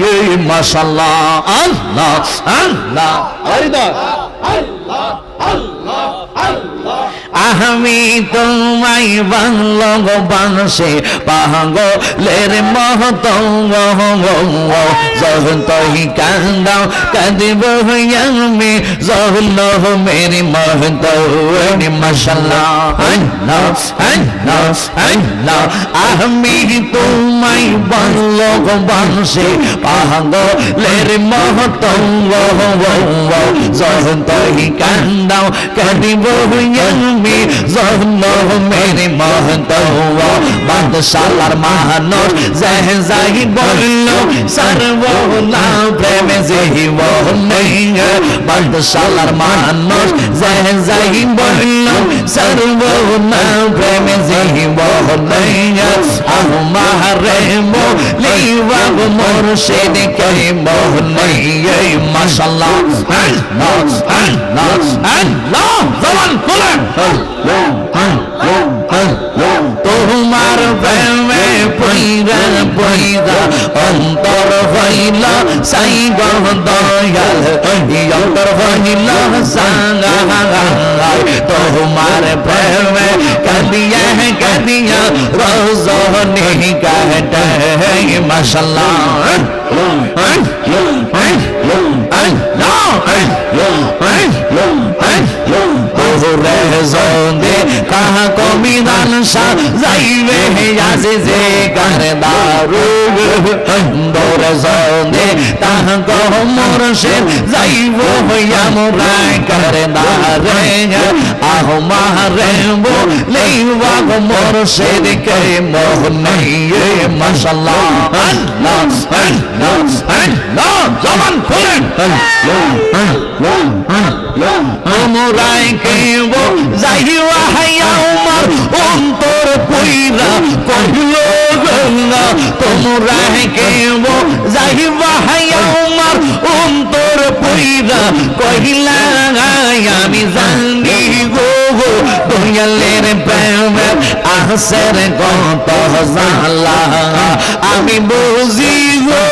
নেই আল্লাহ আল্লাহ আল্লাহ। আমি তোমায় ভালোবাসে পাগলের মহত যখন তহি কান্দাও, কাঁদিব আমি। জহল মেরি মহত মশাল্লাহ। আমি তোমায় ভালোবাসে পাগলের মহত যখন তহি কান্দাও, কাঁদিব আমি। জহল মেরে মহত বাদশালার মাহানর জহ যাই বলল সর্বনা প্রেমে যেহি নেই বাদশালার মাহানর জহ যাই বলল সর্বনা প্রেমে যেহি নেই আহ মারে বলিবা মুর্শিদ কে নেই মাশাআল্লাহ আল্লাহ আল্লাহ আল্লাহ জবান খুলেন। তোমার প্রেমে পইরা পইরা অন্তর হইল সাই দয়াল অন্তর হইল সাঙ্গাই তোমার প্রেমে কাদিয়া কাদিয়া রোজনে কাটে মাশাল্লাহ জোন্দে কাহা কমি দান যাইবে আসে যে কারে দারু দৌড়ে জোন্দে তাহা কমর সে যাইব হইয়া মোরাই করে দারে আহ মারে বলেইবা মোর সে দেখে মোহ নেই মাশাল্লাহ। আল্লাহ আল্লাহ আল্লাহ জবান খুলেন আমরাই কেব যাইবা হাইয়া উমার অন্তর কইরা কহিল, গঙ্গা, তোমরা কেব যাইবা ভাইয়া উমার অন্তর কইরা কহিলা আমি জানি দয়ালের প্রেম আহসের কত জালা আমি বুঝি গো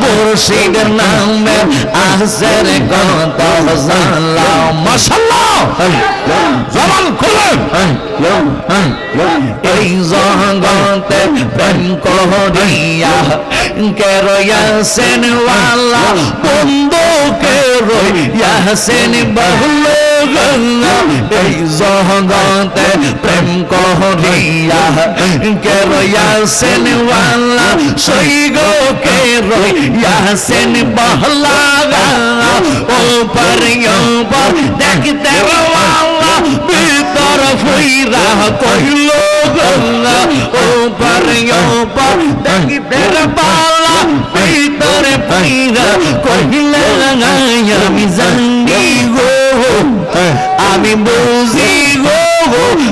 মুর্শিদের নামে আহসের কত জালা মাশাল্লাহ জবান খুলে এই জগতে প্রেম করিয়া কে রয়াসেন ওয়ালা বন্ধু কে রয়াসেন বহুলো এই জগতে প্রেম করিয়া কে রয়াসেন ওয়ালা সই গো কে রয়াসেন বহলা ও পর পর দেখতে রওয়ালা ভিতর ফুইরা কইল গঙ্গা ও পর পর দেখতে রওয়ালা ভিতরে ফুইরা কইল আমি জানি গো আমি বুঝি গো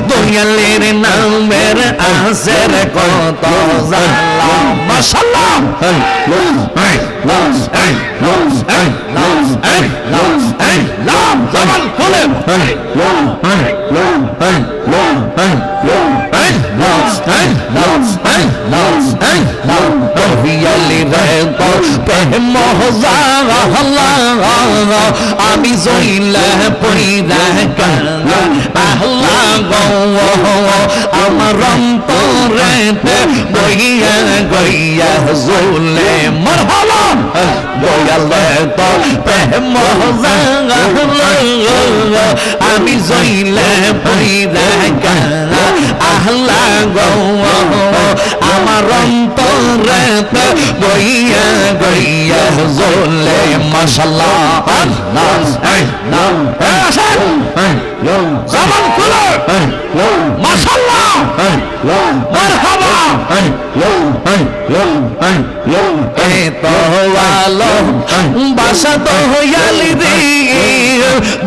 দয়ালের নামের আসের কত জানলা মাশাল্লাহ। আমার অন্তরেতে বইয়া গইয়া জুলে আমি জইলে পইরা আহলা গো আমার অন্তরেতে বইয়া গইয়া জুলে মাশাল্লাহ আল্লাহ জবান খুলে। মাশাল্লাহ মারহাবা। এ তো আলো বাসা তো হইয়ালি রে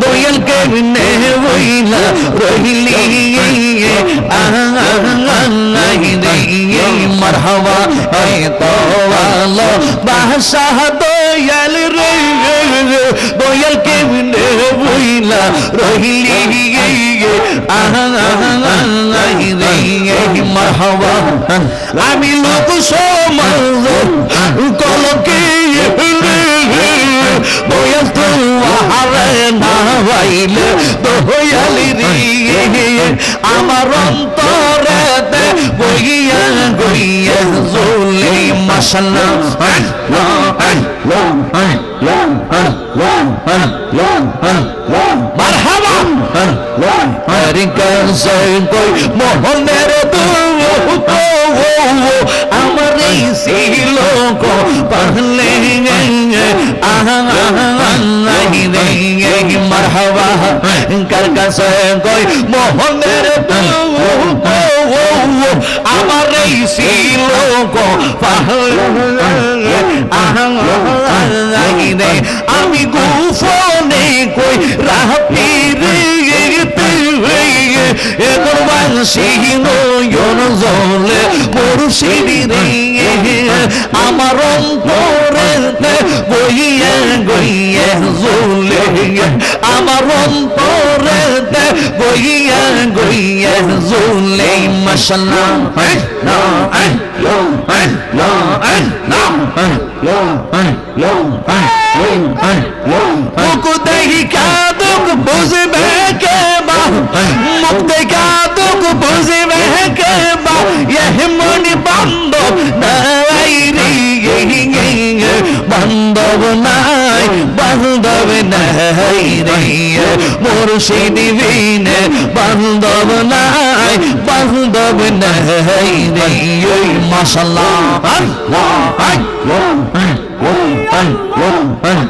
দয়াল কে নে হইলা রহিলি মারহাবা এ তো আলো বাসা দয়াল রে দয়াল কেমনে বইলা রহিলি আমি লোক সমাজ কলকে আমার অন্তরে বইয়া গইয়া জুলি মশলা মারহাবা। কাছে কই মোহনের আমার ছিল পাহলে মোহনের আমার ছিল পাহলে আমি গুফনে কই রাহতি রে এগর বাংশি নয়ন জলে মুর্শিদি রে আমার অন্তরে গইয়া গইয়া জলে, আমার অন্তরে গইয়া গইয়া জলে। মশলা না না মুখ দুঃখ বুঝবে কে বা দেখা দুঃখ বুঝবে কে বা ইহ মনি বান্ধব নাই রে বান্ধব নাই বান্ধব নাই রে মুর্শিদ বিন বান্ধব নাই বান্ধব নাই রে মাশাল্লাহ শুইলে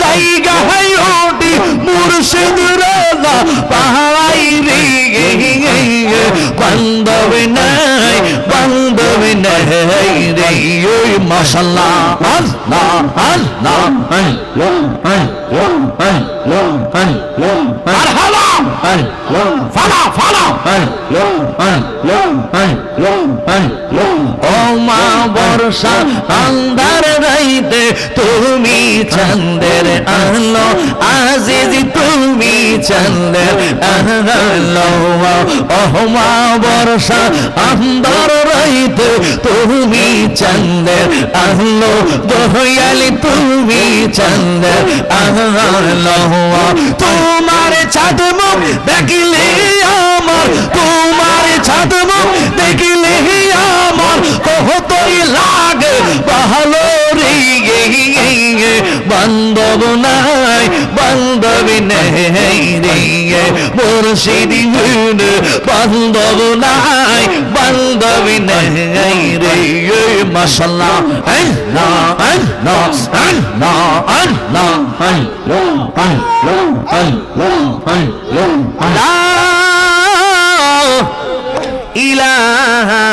জায়গা আয়োটে মুর্শিদ রাজা, পাহাড়াই রে বান্ধব নাই বান্ধব নাই রে, ওই মশলা আল্লাহ আল্লাহ মারহাবা ও মা বর্ষা অন্ধার রাইতে তুমি চন্দের আলো, আজিজ তুমি চন্দের আলো। ওমা মা বর্ষা অন্ধার রাইতে তুমি চন্দের আলো দয়ালি তুমি চন্দের আলো তোমার ছাদ মুখ দেখিলে আমার, তোমার ছাদ মুখ দেখিলে আমার। কহতই লাগে ভালো রে বান্ধব নাই বান্ধব নেই রে মুর্শিদি বান্ধব নাই বান্ধব নেই রে মশলা না না না না ইলাহা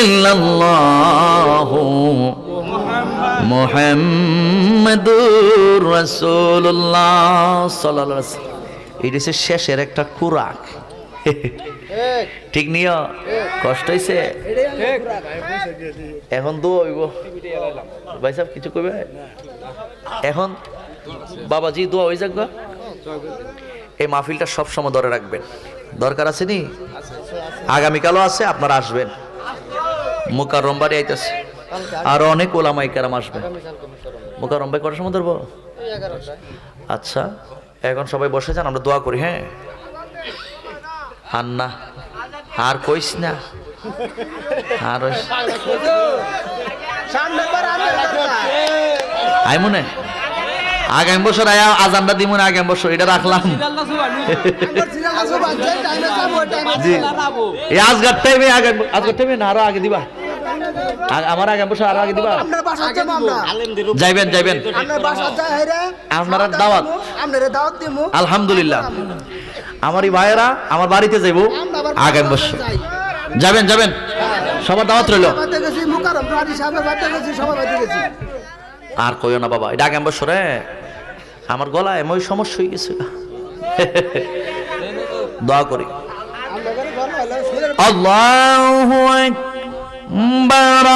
ইল্লাল্লাহ মুহাম্মাদুর রাসূলুল্লাহ সাল্লাল্লাহু আলাইহি এটা হচ্ছে শেষের একটা খুরাক ঠিক নিও? কষ্ট হইছে? এখন দো হইব। ভাই সাহেব, কিছু কইবে? এখন বাবাজি দোয়া হয়ে যাক? এই মাহফিলটা সব সময় ধরে রাখবেন। দরকার আছে নি? আগামীকালও আছে, আপনারা আসবেন। মুকাররম বাড়ি আইতেছে। আর অনেক ওলামাই কারাম আসবে। মুকাররম ভাই কটার সময় ধরবো? আচ্ছা এখন সবাই বসে যান আমরা দোয়া করি হ্যাঁ? আর না আর কইস না। আর আই মনে। আগামী বছর আয়া আজানটা দিমুন আগামী বছর এটা রাখলাম। জি। এই আজগার টাইমে আগে আজগার টাইমে না আরও আগে দিবা। আমার আগামী বছর আরও আগে দিবা? যাইবেন যাইবেন। আপনার দাওয়াত। আপনারা দাওয়াত আলহামদুলিল্লাহ। আমার এই ভাইয়েরা আমার বাড়িতে যাইব। আগামী বাসা। বছর যাবেন যাবেন। সবার দাওয়াত রইল। আর কইও না বাবা এটা আগামী বছরে আমার গলায় এমন সমস্যা হয়ে গেছে। দোয়া করি। আল্লাহু But.